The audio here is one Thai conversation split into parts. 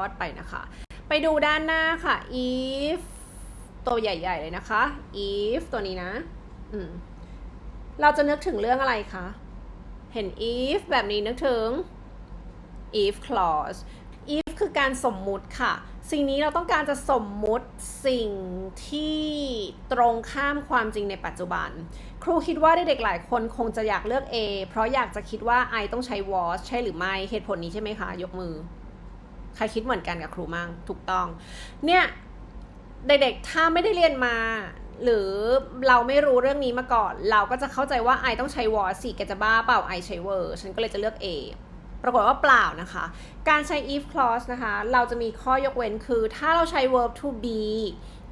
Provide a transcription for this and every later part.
อดไปนะคะ ไปดูด้านหน้าค่ะ if ตัวใหญ่ ๆ เลยนะคะ if ตัวนี้นะอืมเราจะนึกถึงเรื่องอะไรคะ เห็น if แบบนี้นึกถึง if clause if คือการสมมุติค่ะ สิ่งนี้เราต้องการจะสมมุติสิ่งที่ตรงข้ามความจริงในปัจจุบัน ครูคิดว่าเด็กๆหลายคนคงจะอยากเลือก A เพราะอยากจะคิดว่า I ต้องใช้ was ใช่หรือไม่ เหตุผลนี้ใช่ไหมคะ ยกมือ ใครคิดเหมือนกันกับครูมั่งถูกต้อง เนี่ยเด็กๆถ้าไม่ได้เรียนมา หรือเราไม่รู้เรื่องนี้มาก่อน เราก็จะเข้าใจว่า I ต้องใช้ was สิแกจะบ้าเปล่า I ใช้ were ฉันก็เลยจะเลือก A ปรากฏว่าเปล่านะคะ การใช้ if clause นะคะ เราจะมีข้อยกเว้นคือ ถ้าเราใช้ verb to be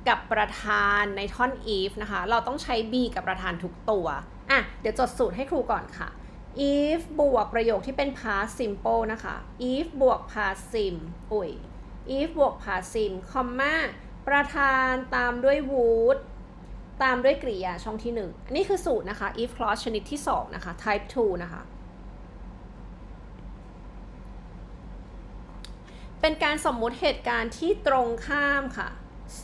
กับประธานในท่อน if นะคะ เราต้องใช้ be กับประธานทุกตัว อะ เดี๋ยวจดสูตรให้ครูก่อนค่ะ if บวกประโยคที่เป็น past simple นะคะ if บวก past sim อุ้ย if บวก past sim คอมมาประธานตามด้วย would ตามด้วยกริยาช่องที่ 1 อันนี้คือสูตรนะคะ if clause ชนิดที่ 2 นะคะ type 2 นะคะ เป็นการสมมุติเหตุการณ์ที่ตรงข้ามค่ะ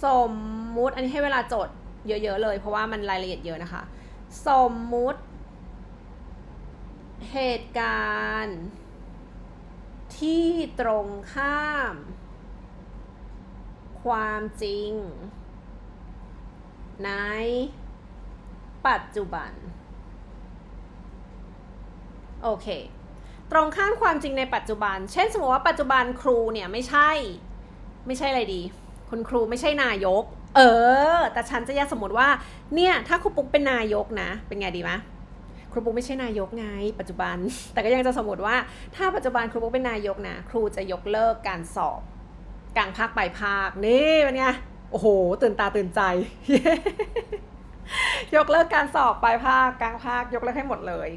สมมุติ อันนี้ให้เวลาจดเยอะ ๆ เลย เพราะว่ามันรายละเอียดเยอะนะคะ สมมุติ เหตุการณ์ ที่ตรงข้าม ความจริง ใน ปัจจุบัน โอเค ตรงข้ามความจริงในปัจจุบัน เช่นสมมติว่าปัจจุบันครูเนี่ยไม่ใช่ ไม่ใช่อะไรดี คุณครูไม่ใช่นายก เออ แต่ฉันจะยกสมมติว่า เนี่ย ถ้าครูปุ๊กเป็นนายกนะ เป็นไงดีมะ รูปุ๊กไม่ใช่นายกไง ปัจจุบัน แต่ก็ยังจะสมมติว่าถ้าปัจจุบันครูปุ๊กเป็นนายกนะครูจะยกเลิกการสอบกลางภาคปลายภาคนี่เป็นไงโอ้โห ตื่นตาตื่นใจ ยกเลิกการสอบปลายภาคกลางภาคยกเลิกให้หมดเลย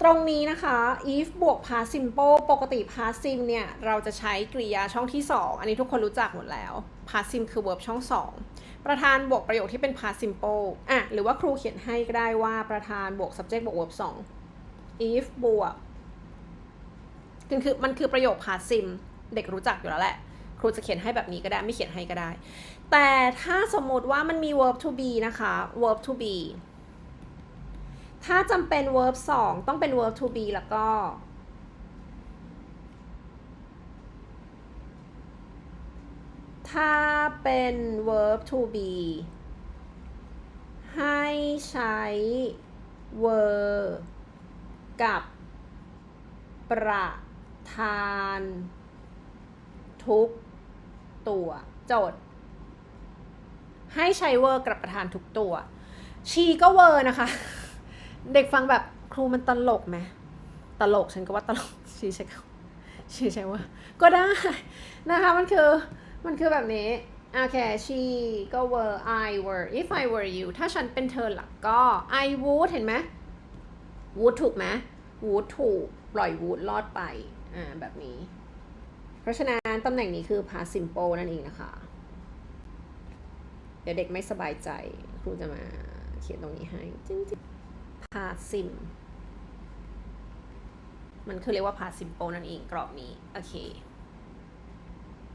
ตรงนี้นะคะ if บวก past simple ปกติ past sim เนี่ย เราจะใช้กริยาช่องที่ 2 อันนี้ทุกคนรู้จักหมดแล้ว past sim คือ verb ช่อง 2 ประธานบวกประโยคที่เป็น past simple อะ หรือว่าครูเขียนให้ก็ได้ว่าประธานบวก subject บวก verb 2 if บวกคือคือมันคือประโยค past sim เด็กรู้จักอยู่แล้วแหละ ครูจะเขียนให้แบบนี้ก็ได้ไม่เขียนให้ก็ได้ แต่ถ้าสมมติว่ามันมี verb to be นะคะ verb to be ถ้าจำเป็น verb 2 ต้องเป็น verb to be แล้วก็ ถ้าเป็น verb to be ให้ใช้ were กับ ประธาน ทุกตัวโจทย์ ให้ใช้ were กับประธานทุกตัว ชีก็ were นะคะ เด็กฟังแบบครูมันตลกไหมตลกฉันก็ว่าตลกชี้ใช่ชี้ใช่ว่า ก็ได้นะคะมันคือมันคือแบบนี้โอเค she ก็ were I were if I were you ถ้าฉันเป็นเธอหลักก็ I would เห็นไหม would ถูกไหม would ถูก ปล่อย would รอดไป อ่า แบบนี้ เพราะฉะนั้นตำแหน่งนี้คือ past simple นั่นเองนะคะ เดี๋ยวเด็กไม่สบายใจ ครูจะมาเขียนตรงนี้ให้จริง พาซิมมันคือเรียกว่าพาซิมโปนั่นเองกรอบนี้ โอเค